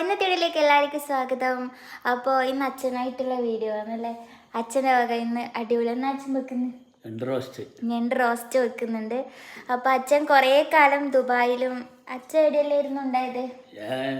ഇന്നത്തെ വീഡിയോയിലേക്ക് എല്ലാവർക്കും സ്വാഗതം. അപ്പോൾ ഇന്ന് അച്ഛനായിട്ടുള്ള വീഡിയോ ആണല്ലേ? അച്ഛന്റെ വക ഇന്ന് അടിപൊളി. എന്നാ അച്ഛൻ വെക്കുന്നത് റോസ്റ്റ് ഞണ്ട് റോസ്റ്റ് വെക്കുന്നുണ്ട്. അപ്പോൾ അച്ഛൻ കുറേ കാലം ദുബായിലും അച്ഛൻ എവിടെയല്ലായിരുന്നു ഉണ്ടായത്?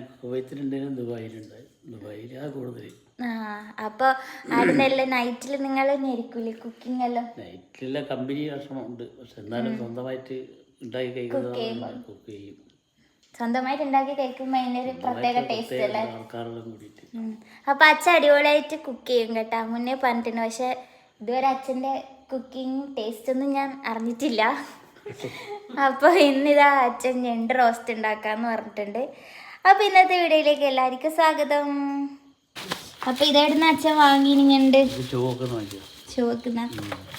അപ്പൊ കുവൈത്തിലുണ്ടായിരുന്നു ദുബായിലുണ്ട്. ദുബായിലാണ് കൂടുതൽ ആ അപ്പോൾ അവിടുന്നെല്ലാം നൈറ്റിൽ നിങ്ങൾ തന്നെ ആയിരിക്കൂലേ കുക്കിംഗ് എല്ലാം? നൈറ്റിലെ കമ്പനി ഭക്ഷണം ഉണ്ട്. പക്ഷെ എന്നാലും സ്വന്തമായിട്ട് ഉണ്ടാക്കി കഴിക്കുന്നത് കുക്ക് ചെയ്യും. സ്വന്തമായിട്ട് ഉണ്ടാക്കി കഴിക്കുമ്പോൾ അതിനൊരു പ്രത്യേക ടേസ്റ്റ് അല്ലേ. അപ്പൊ അച്ഛൻ അടിപൊളിയായിട്ട് കുക്ക് ചെയ്യും കേട്ടാ. മുന്നേ പറഞ്ഞിട്ടുണ്ട്. പക്ഷെ ഇതുവരെ അച്ഛന്റെ കുക്കിംഗ് ടേസ്റ്റ് ഒന്നും ഞാൻ അറിഞ്ഞിട്ടില്ല. അപ്പോൾ ഇന്നിതാ അച്ഛൻ ഞണ്ട് റോസ്റ്റ് ഉണ്ടാക്കാന്ന് പറഞ്ഞിട്ടുണ്ട്. അപ്പൊ ഇന്നത്തെ വീഡിയോയിലേക്ക് എല്ലാവർക്കും സ്വാഗതം. അപ്പൊ ഇതെവിടുന്ന് അച്ഛൻ വാങ്ങി ഞണ്ട്. ചുവക്കുന്ന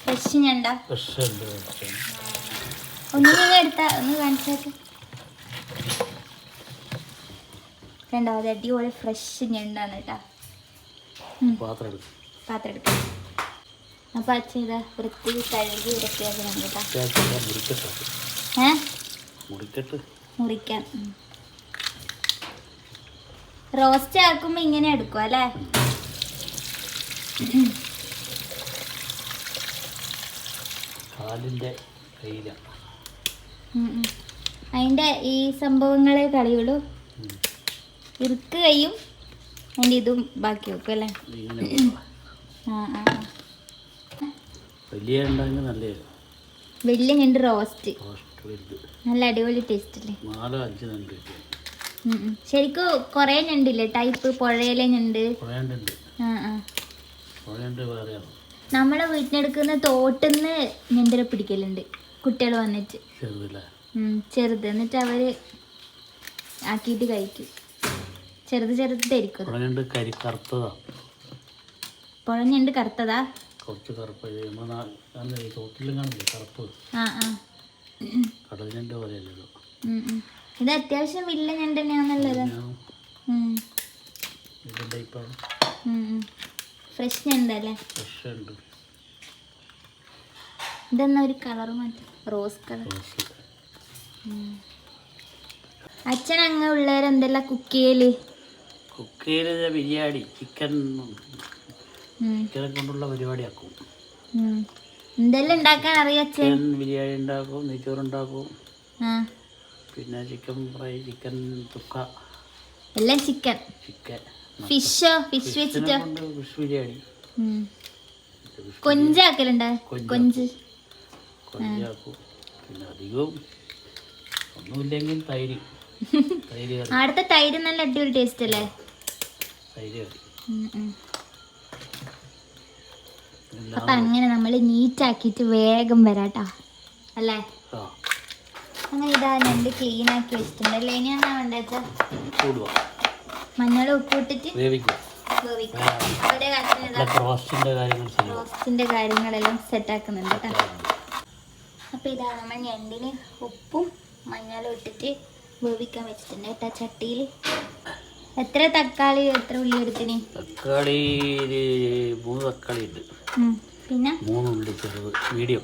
ഫ്രഷ് ഞണ്ടാ? ഒന്നും എടുത്താ? ഒന്ന് കാണിച്ചാട്ട് കണ്ടോ അത് അടിപൊളി ഫ്രഷ് ഞണ്ടാണ് കേട്ടോ. പാത്രം എടുക്കും. പാത്രം എടുക്കാം. അപ്പൊ അച്ഛൻ ഇതാ വൃത്തി കഴുകി വൃത്തിയാക്കണം കേട്ടോ. മുറിക്കാൻ. റോസ്റ്റ് ആക്കുമ്പോ ഇങ്ങനെ എടുക്കും അല്ലേ? കാലിന്റെ. അതിന്റെ ഈ സംഭവങ്ങളെ കളിയുള്ളൂ. ഇറുക്ക് കയ്യും അതിന്റെ ഇതും ബാക്കി വെക്കും അല്ലേ? ആ ആ. വലിയ വലിയ ഞണ്ട് റോസ്റ്റ്. നല്ല അടിപൊളി ടേസ്റ്റ് അല്ലേ. ശരിക്കും കുറേ ഞണ്ടില്ലേ? ടൈപ്പ് പുഴയിലെ ഞണ്ട്. നമ്മളെ വീട്ടിനെടുക്കുന്ന തോട്ടിന്ന് ഞണ്ടിനെ പിടിക്കലുണ്ട്. കുട്ടികൾ വന്നിട്ട്. ചെറുത്. എന്നിട്ട് അവർ ആക്കിയിട്ട് കഴിക്കും. ചെറുത് ചെറുത് പുഴയുണ്ട് കരി കറുത്തതാ. പുഴഞ്ഞുണ്ട് കറുത്തതാ? കുറച്ച് കറുപ്പ് നമ്മൾ ഈ തോട്ടിലും കാണില്ലേ കറുപ്പ്? ആ ആ. ഉം, ഉം. ഇത് അത്യാവശ്യം വലിയ ഞണ്ട്. തന്നെയാണുള്ളത് ഉം, ഇതിന്റെ ഇപ്പം? ഉം, ഉം. ഫ്രഷ് ഞണ്ടല്ലേ? ഫ്രഷ് ഉണ്ട് ഇതെന്നാ ഒരു കളർ മാറ്റം? Rose colour. അച്ഛൻ അങ്ങ പിള്ളേരെന്തെല്ലാം കുക്ക് ചെയ്യൽ? കുക്ക് ചെയ്ത ബിരിയാണി ചിക്കൻ ചിക്കനെ കൊണ്ടുള്ള പരിപാടിയാക്കും ആക്കും. എന്തെല്ലാം ഉണ്ടാക്കാൻ അറിയാം ബിരിയാണി ഉണ്ടാക്കും നെയ്ച്ചോറുണ്ടാക്കും പിന്നെ ചിക്കൻ ഫ്രൈ ചിക്കൻ തുക്ക. എല്ലാം ചിക്കൻ ചിക്കൻ ഫിഷോ ഫിഷ് വെച്ചിട്ടോ? ഫിഷ് ബിരിയാണി. കൊഞ്ചാക്കലുണ്ടോ? കൊഞ്ച് കൊഞ്ച്. കൊഞ്ചാക്കും. പിന്നെ അധികവും ഒന്നുമില്ലെങ്കിൽ തൈര്. തൈര് നല്ല അടിപൊളി ടേസ്റ്റ് അല്ലേ തൈര് കറി ഉം, ഉം. എല്ലാം അപ്പൊ അങ്ങനെ നമ്മൾ നീറ്റ് ആക്കിയിട്ട് വേഗം വരാട്ടാ അല്ലേ? അങ്ങനെ ഇതാ രണ്ട് ക്ലീൻ ആക്കി വെച്ചിട്ടുണ്ട് അല്ലേ ഇനി എന്നാ വേണ്ടത് മഞ്ഞൾ ഉപ്പിട്ടിട്ട് റോസ്റ്റിന്റെ കാര്യങ്ങളെല്ലാം സെറ്റ് ആക്കുന്നുണ്ട് കേട്ടോ. അപ്പൊ ഇതാ നമ്മൾ ഞണ്ടിന് ഉപ്പും മഞ്ഞളും ഇട്ടിട്ട് വേവിക്കാൻ വെച്ചിട്ടുണ്ട് കേട്ടോ ചട്ടിയിൽ എത്ര തക്കാളി എത്ര ഉള്ളി എടുത്തിന്? തക്കാളി മൂന്ന് തക്കാളി ഉണ്ട്. പിന്നെ? മൂന്ന് ഉള്ളി ചെറുത് മീഡിയം.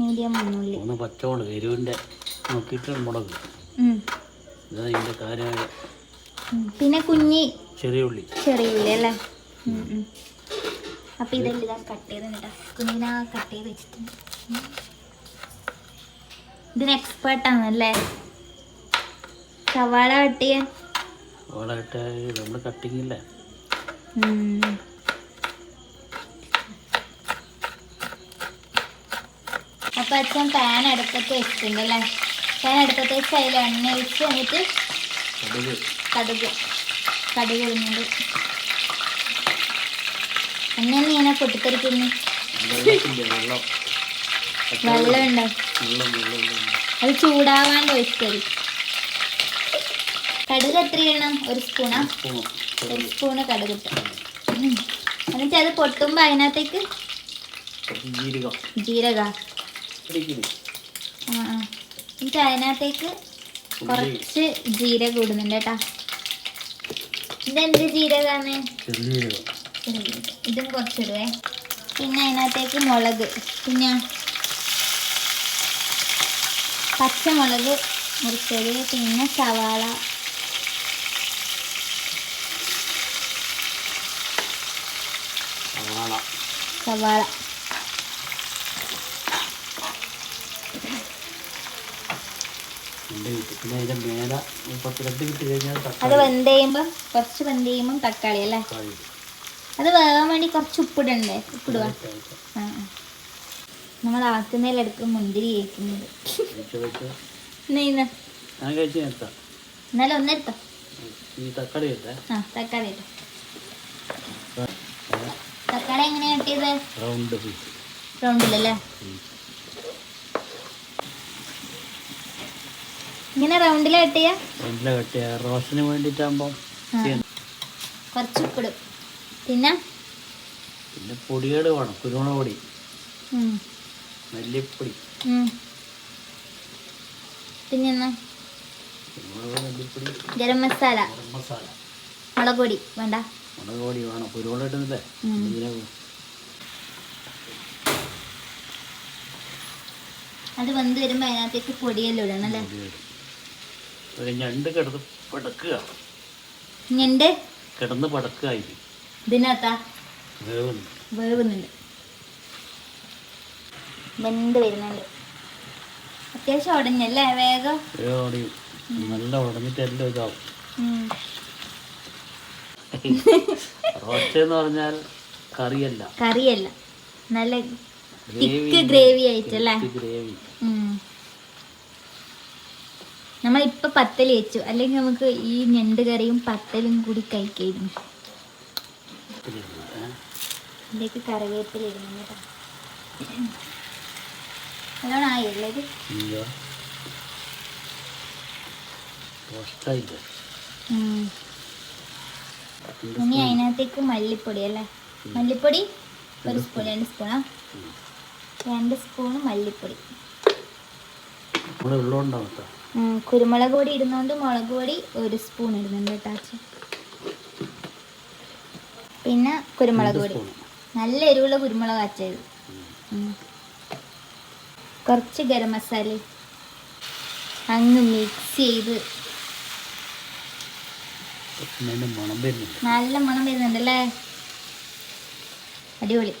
മീഡിയം മൂന്ന് ഉള്ളി. മൂന്ന് പച്ചമുളക് എരിവിന്റെ നോക്കിയിട്ട് മുളക്. ഇതാ ഇതിന്റെ കാര്യമായ പിന്നെ കുഞ്ഞി. ചെറിയ ഉള്ളി. ചെറിയ ഉള്ളി അല്ലേ. അപ്പൊ ഇതെല്ലാം ഇതാ കട്ട് കേട്ടോ കുഞ്ഞിനാ കട്ട് ചെയ്ത് വെച്ചിട്ടുണ്ട്. ഇതിന് എക്സ്പേർട്ടാണല്ലേ സവാള കട്ട് ചെയ്യാൻ ഇട്ട് നമ്മൾ കട്ടിങ്ങില്ലേ. അപ്പൊ അച്ഛൻ പാൻ അടുപ്പത്ത് വെച്ചിട്ടുണ്ട് അല്ലേ പാൻ അടുപ്പത്ത് വെച്ച് അതിൽ എണ്ണ ഒഴിച്ച് എന്നിട്ട് കടുക്. കടുക്. ഇടുന്നുണ്ട്. എണ്ണ ഇങ്ങനെ പൊട്ടിത്തെറിക്കുന്നു. വെള്ളം. ഉണ്ടോ? അത് ചൂടാവാണ്ട് ഒഴിച്ചത് കടുക് എത്ര ഇടണം ഒരു സ്പൂണാ? ഒരു സ്പൂണ് കടുക് ഇട്ടു. എന്നിട്ട് അത് പൊട്ടുമ്പോൾ അതിനകത്തേക്ക്? ജീരകം. ആ ആ. എന്നിട്ട് അതിനകത്തേക്ക് കുറച്ച് ജീരകം ഇടുന്നുണ്ട് കേട്ടാ. ഇതെന്ത് കുറച്ച് ഇതും കുറച്ചിടുവേ. പിന്നെ അതിനകത്തേക്ക് മുളക്. പിന്നെ പച്ചമുളക് മുറിച്ചത്. പിന്നെ സവാള സവാള സവാള രണ്ട് കിട്ടി പിന്നെ അതിന്റെ മേലെ ഒരു പത്ത് രണ്ട് കിട്ടി കഴിഞ്ഞാൽ അത് വെന്ത് കഴിയുമ്പോൾ കുറച്ച് വെന്ത് ചെയ്യുമ്പോ തക്കാളി അല്ലേ. അത് വേകാൻ വേണ്ടി കുറച്ച് ഉപ്പിടണ്ടേ? ഉപ്പിടുക. ആ ആ. നമ്മൾ ആക്കുന്നതിലെടുക്കും മുന്തിരി കഴിക്കുന്നത്. എന്നാലും ഒന്നെടുത്തോ തക്കാളി ആ തക്കാളി ഇട്ടോ. തക്കാളി എങ്ങനെ കിട്ടിയത്? റൗണ്ട് പീസ് റൗണ്ടിലല്ലേ ഇങ്ങനെ റൗണ്ടിലാ കിട്ടിയ? റൗണ്ടിലെ കട്ടിയ. റോസിന് വേണ്ടിട്ടാകുമ്പോ കുറച്ച് ഉപ്പിടും. പിന്നെ? പിന്നെ പൊടികൾ വേണം. കുരുമുളക് പൊടി. മല്ലിപ്പൊടി. പിന്നെ ഗരം മസാല. ഗരം മസാല. മുളക് പൊടി. വേണ്ട. മുളക് പൊടി വേണം. കുരുമുളക് ഇടുന്നില്ലേ? ഉം. അത് വന്ന് വരുമ്പോൾ അതിനകത്തേക്ക് പൊടിയെല്ലാം ഇടണം അല്ലേ? പൊടി ഇടും. ഒരു ഞണ്ട് കിടന്ന് പടക്കുക. ഞണ്ട്? കിടന്ന് പടക്കുക ആയിരിക്കും ഇതിനകത്താ? വേവുന്നു വേവുന്നുണ്ട്. വെന്ത് വരുന്നുണ്ട്. അത്യാവശ്യം ഉടഞ്ഞല്ലേ വേഗം? നല്ല ഉടഞ്ഞിട്ട് എല്ലാം ഇതാവും. റോസ്റ്റ് എന്ന് പറഞ്ഞാൽ കറിയല്ല. കറിയല്ല. നല്ല തിക്ക് ഗ്രേവി ആയിട്ടല്ലേ? ഗ്രേവി. പത്തൽ വെച്ചു. അല്ലെങ്കിൽ നമുക്ക് ഈ ഞണ്ട് കറിയും പത്തലും കൂടി കഴിക്കായിരുന്നു. ഇതിലേക്ക് കറിവേപ്പില ഇടുന്നു കേട്ടോ. നല്ലോണം ആയില്ലേ റോസ്റ്റായില്ല ഉം. ഇനി അതിനകത്തേക്ക് മല്ലിപ്പൊടി അല്ലേ? മല്ലിപ്പൊടി ഒരു സ്പൂൺ രണ്ട് സ്പൂണാ രണ്ട് സ്പൂൺ മല്ലിപ്പൊടി. കുരുമുളക് പൊടി ഇടുന്നോണ്ട് മുളക് പൊടി ഒരു സ്പൂൺ ഇടുന്നുണ്ട് കേട്ടോ പിന്നെ കുരുമുളക് പൊടി. നല്ല എരിവുള്ള കുരുമുളക് അച്ചത് കുറച്ച് ഗരം മസാല അങ്ങ് മിക്സ് ചെയ്ത് അതിന്റെ മണം വരുന്നുണ്ട്. നല്ല മണം വരുന്നുണ്ടല്ലേ? അടിപൊളി.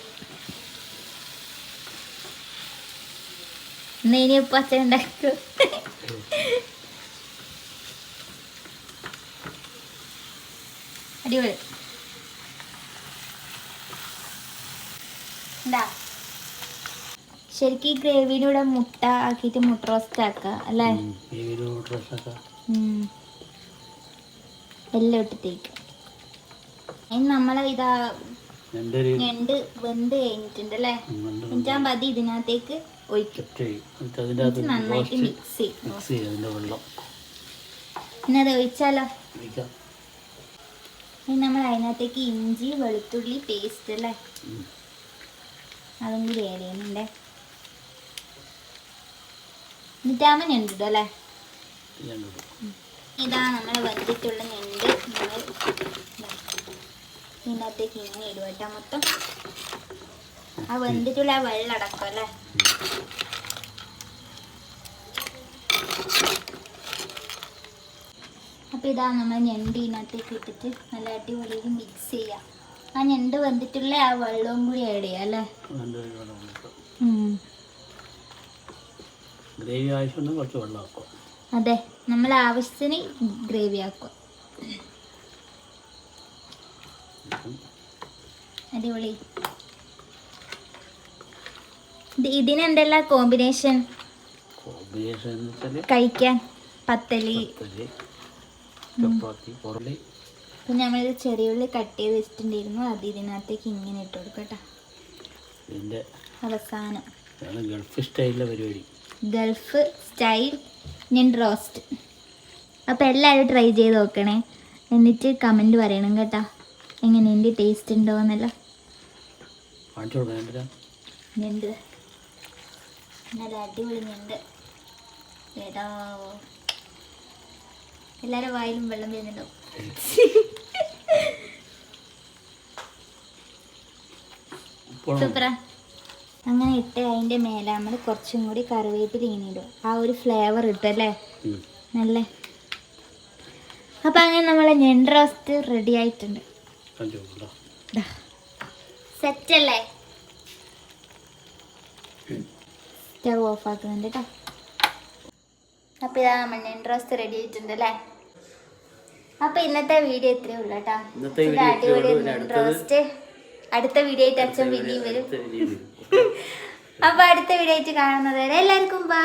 ഇന്ന് ഇനിയിപ്പോൾ അച്ഛൻ ഉണ്ടാക്കും. അടിപൊളി. എന്താ ശരിക്കും ഈ ഗ്രേവിയുടെ മുട്ട ആക്കിയിട്ട് മുട്ട റോസ്റ്റ് ആക്കാം അല്ലേ ഈ ഒരു ഡ്രസ്സൊക്കെ ഉം. എല്ലാം ഇട്ടിട്ടേക്ക് ഇനി നമ്മളെ ഇതാ ഞണ്ട് വെന്ത് കഴിഞ്ഞിട്ടുണ്ട് അല്ലേ എന്നിട്ടാ മതി ഇതിനകത്തേക്ക് ഒഴിക്കും. നന്നായിട്ട് മിക്സ് ചെയ്യും. പിന്നെ അത് ഒഴിച്ചാലോ? ഇനി നമ്മൾ അതിനകത്തേക്ക് ഇഞ്ചി വെളുത്തുള്ളി പേസ്റ്റ് അല്ലേ. അതും കൂടി ആഡ് ചെയ്യുന്നുണ്ടേ. എന്നിട്ടാകുമ്പോൾ ഞണ്ടിടും അല്ലേ? ഇതാ നമ്മൾ വന്നിട്ടുള്ള ഞണ്ട്. ഇതിനകത്തേക്ക് ഇങ്ങനെ ഇടും കേട്ടോ മൊത്തം. ആ വെന്തിട്ടുള്ള ആ വെള്ളം അടക്കം അല്ലേ? അപ്പോൾ ഇതാ നമ്മൾ ഞണ്ട് ഇതിനകത്തേക്ക് ഇട്ടിട്ട് നല്ല അടിപൊളിയിൽ മിക്സ് ചെയ്യാം. ആ ഞണ്ട് വെന്തിട്ടുള്ള ആ വെള്ളവും കൂടി ആഡ് ചെയ്യാം അല്ലേ. ഗ്രേവി ആവശ്യമുണ്ടെങ്കിൽ കുറച്ച് വെള്ളം അതെ നമ്മൾ ആവശ്യത്തിന് ഗ്രേവി ആക്കുക അടിപൊളി. ഇതിനെന്തല്ല കോമ്പിനേഷൻ കോമ്പിനേഷൻ കഴിക്കാൻ. പത്തലി. ചപ്പാത്തി പൊറലി നമ്മൾ നമ്മളിത് ചെറിയ ഉള്ളി കട്ട് ചെയ്ത് വെച്ചിട്ടുണ്ടായിരുന്നു. അത് ഇതിനകത്തേക്ക് ഇങ്ങനെ ഇട്ട് കൊടുക്കും അവസാനം. ഗൾഫ് സ്റ്റൈലിലെ പരിപാടി. ഗൾഫ് സ്റ്റൈൽ ഞാൻ റോസ്റ്റ് അപ്പോൾ എല്ലാവരും ട്രൈ ചെയ്ത് നോക്കണേ. എന്നിട്ട് കമന്റ് പറയണം കേട്ടോ. എങ്ങനെയുണ്ട് ടേസ്റ്റ് ഉണ്ടോ എന്നല്ല ഞണ്ട്. നല്ല അടിപൊളി ഞണ്ട്. ഏതാ? എല്ലാവരും വായിലും വെള്ളം വരുന്നുണ്ടോ സൂപ്പറാ. അങ്ങനെ ഇട്ട് അതിന്റെ മേലെ നമ്മൾ കുറച്ചും കൂടി കറിവേപ്പില ഇങ്ങനെ ഇടും. ആ ഒരു ഫ്ലേവർ കിട്ടും അല്ലേ. നല്ല. അപ്പം അങ്ങനെ നമ്മളെ ഞണ്ട് റോസ്റ്റ് റെഡി ആയിട്ടുണ്ട്. കാണിച്ചു ദാ. സെറ്റ് അല്ലേ സ്റ്റവ് ഓഫ് ആക്കുന്നുണ്ട് കേട്ടോ അപ്പൊ ഇതാ നമ്മൾ നെണ്ട് റോസ്റ്റ് റെഡി ആയിട്ടുണ്ട് അല്ലേ അപ്പൊ ഇന്നത്തെ വീഡിയോ ഇത്രേ ഉള്ളു കേട്ടോ ഇന്നത്തെ വീഡിയോ ഇത്രയേ അടിപൊളി റോസ്റ്റ് അടുത്ത വീഡിയോ ആയിട്ട് അച്ഛൻ പിന്നെയും വരും. അപ്പൊ അടുത്ത വീഡിയോ ആയിട്ട് കാണുന്നത് വരെ എല്ലാവർക്കും ബൈ